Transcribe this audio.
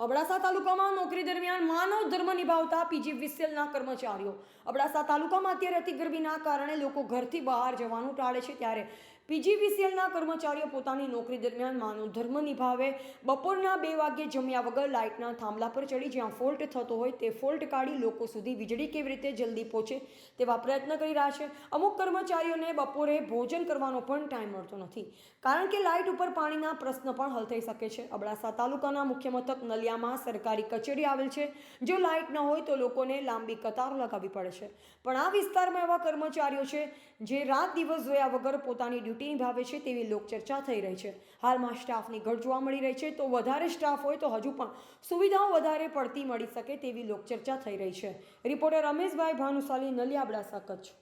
અબડાસા તાલુકામાં નોકરી દરમિયાન માનવ ધર્મ નિભાવતા પીજી વિસેલના કર્મચારીઓ. અબડાસા તાલુકામાં અત્યારે અતિ ગરમીના કારણે લોકો ઘરથી બહાર જવાનું ટાળે છે ત્યારે પીજીવીસીએલના કર્મચારીઓ પોતાની નોકરી દરમિયાન માનવ ધર્મ નિભાવે. બપોરના બે વાગ્યે જમ્યા વગર લાઇટના થાંભલા પર ચડી જ્યાં ફોલ્ટ થતો હોય તે ફોલ્ટ કાઢી લોકો સુધી વીજળી કેવી રીતે જલ્દી પહોંચે તેવા પ્રયત્ન કરી રહ્યા છે. અમુક કર્મચારીઓને બપોરે ભોજન કરવાનો પણ ટાઈમ મળતો નથી. કારણ કે લાઇટ ઉપર પાણીના પ્રશ્ન પણ હલ થઈ શકે છે. અબડાસા તાલુકાના મુખ્ય મથક નલિયામાં સરકારી કચેરી આવેલ છે. જો લાઇટ ન હોય તો લોકોને લાંબી કતાર લગાવવી પડે છે. પણ આ વિસ્તારમાં એવા કર્મચારીઓ છે જે રાત દિવસ જોયા વગર પોતાની ડ્યુટી નિભાવે છે તેવી લોકચર્ચા થઈ રહી છે. હાલમાં સ્ટાફની ઘટ જોવા મળી રહી છે. તો વધારે સ્ટાફ હોય તો હજુ પણ સુવિધાઓ વધારે પડતી મળી શકે તેવી લોકચર્ચા થઈ રહી છે. રિપોર્ટર રમેશભાઈ ભાનુશાલી નલિયાબડા કચ્છ